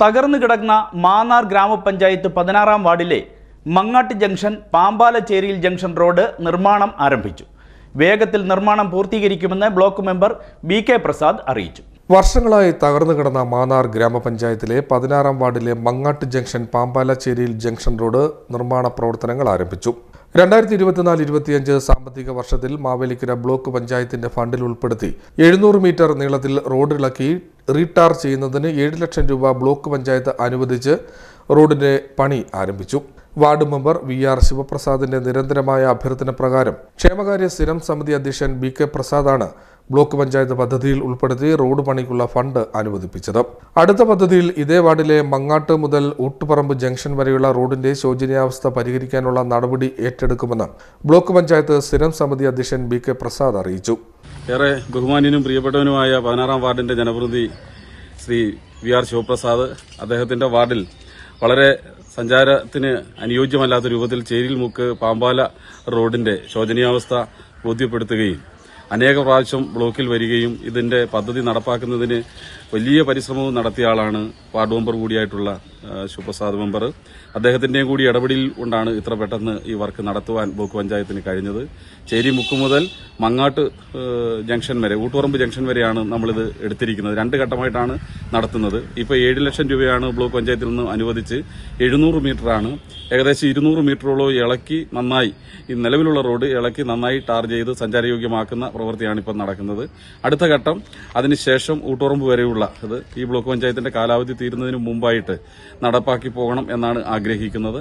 തകർന്നു കിടക്കുന്ന മാന്നാർ ഗ്രാമപഞ്ചായത്ത് പതിനാറാം വാർഡിലെ മങ്ങാട്ട് ജംഗ്ഷൻ പാമ്പാലച്ചേരിയിൽ ജംഗ്ഷൻ റോഡ് നിർമ്മാണം ആരംഭിച്ചു. വേഗത്തിൽ നിർമ്മാണം പൂർത്തീകരിക്കുമെന്ന് block member B K Prasad അറിയിച്ചു. വർഷങ്ങളായി തകർന്നു കിടന്ന മാന്നാർ ഗ്രാമപഞ്ചായത്തിലെ പതിനാറാം വാർഡിലെ മങ്ങാട്ട് ജംഗ്ഷൻ പാമ്പാലച്ചേരിയിൽ ജംഗ്ഷൻ റോഡ് നിർമ്മാണ പ്രവർത്തനങ്ങൾ ആരംഭിച്ചു. രണ്ടായിരത്തി ഇരുപത്തിനാല് ഇരുപത്തിയഞ്ച് സാമ്പത്തിക വർഷത്തിൽ മാവേലിക്കര ബ്ലോക്ക് പഞ്ചായത്തിന്റെ ഫണ്ടിൽ ഉൾപ്പെടുത്തി എഴുന്നൂറ് മീറ്റർ നീളത്തിൽ റോഡ് ഇളക്കി റീടാർ ചെയ്യുന്നതിന് ഏഴ് ലക്ഷം രൂപ ബ്ലോക്ക് പഞ്ചായത്ത് അനുവദിച്ച് റോഡിന്റെ പണി ആരംഭിച്ചു. വാർഡ് മെമ്പർ വി ആർ ശിവപ്രസാദിന്റെ നിരന്തരമായ അഭ്യർത്ഥന പ്രകാരം ക്ഷേമകാര്യ സ്ഥിരം സമിതി അധ്യക്ഷൻ ബി കെ പ്രസാദാണ് ബ്ലോക്ക് പഞ്ചായത്ത് പദ്ധതിയിൽ ഉൾപ്പെടുത്തി റോഡ് പണിക്കുള്ള ഫണ്ട് അനുവദിപ്പിച്ചത്. അടുത്ത പദ്ധതിയിൽ ഇതേ വാർഡിലെ മങ്ങാട്ട് മുതൽ ഊട്ടുപറമ്പ് ജംഗ്ഷൻ വരെയുള്ള റോഡിന്റെ ശോചനീയാവസ്ഥ പരിഹരിക്കാനുള്ള നടപടി ഏറ്റെടുക്കുമെന്ന് ബ്ലോക്ക് പഞ്ചായത്ത് സ്ഥിരം സമിതി അധ്യക്ഷൻ ബി കെ പ്രസാദ് അറിയിച്ചു. ഏറെ ബഹുമാന്യനും പ്രിയപ്പെട്ടവനുമായ പതിനാറാം വാർഡിന്റെ ജനപ്രതിനിധി ശ്രീ വി ആർ ശിവപ്രസാദ് അദ്ദേഹത്തിന്റെ വാർഡിൽ വളരെ സഞ്ചാരത്തിന് അനുയോജ്യമല്ലാത്ത രൂപത്തിൽ ചേരിൽ മുക്ക് പാമ്പാല റോഡിന്റെ ശോചനീയാവസ്ഥ ബോധ്യപ്പെടുത്തുകയും അനേക പ്രാവശ്യം ബ്ലോക്കിൽ വരികയും ഇതിന്റെ പദ്ധതി നടപ്പാക്കുന്നതിന് വലിയ പരിശ്രമവും നടത്തിയ ആളാണ് വാർഡ് മെമ്പർ കൂടിയായിട്ടുള്ള ശിവപ്രസാദ് മെമ്പർ. അദ്ദേഹത്തിന്റെയും കൂടി ഇടപെടലിൽ കൊണ്ടാണ് ഇത്ര പെട്ടെന്ന് ഈ വർക്ക് നടത്തുവാൻ ബ്ലോക്ക് പഞ്ചായത്തിന് കഴിഞ്ഞത്. ചേരി മുക്ക് മുതൽ മങ്ങാട്ട് ജംഗ്ഷൻ വരെ ഊട്ടുപറമ്പ് ജംഗ്ഷൻ വരെയാണ് നമ്മളിത് എടുത്തിരിക്കുന്നത്. രണ്ട് ഘട്ടമായിട്ടാണ് നടത്തുന്നത്. ഇപ്പോൾ ഏഴ് ലക്ഷം രൂപയാണ് ബ്ലോക്ക് പഞ്ചായത്തിൽ നിന്ന് അനുവദിച്ച് എഴുന്നൂറ് മീറ്ററാണ്. ഏകദേശം ഇരുന്നൂറ് മീറ്ററോളം ഇളക്കി നന്നായി ഈ നിലവിലുള്ള റോഡ് ഇളക്കി നന്നായി ടാർ ചെയ്ത് സഞ്ചാരയോഗ്യമാക്കുന്ന പ്രവൃത്തിയാണ് ഇപ്പം നടക്കുന്നത്. അടുത്ത ഘട്ടം അതിനുശേഷം ഊട്ടുറമ്പ് വരെയുള്ള ഇത് ഈ ബ്ലോക്ക് പഞ്ചായത്തിന്റെ കാലാവധി തീരുന്നതിന് മുമ്പായിട്ട് നടപ്പാക്കി പോകണം എന്നാണ് ആഗ്രഹിക്കുന്നത്.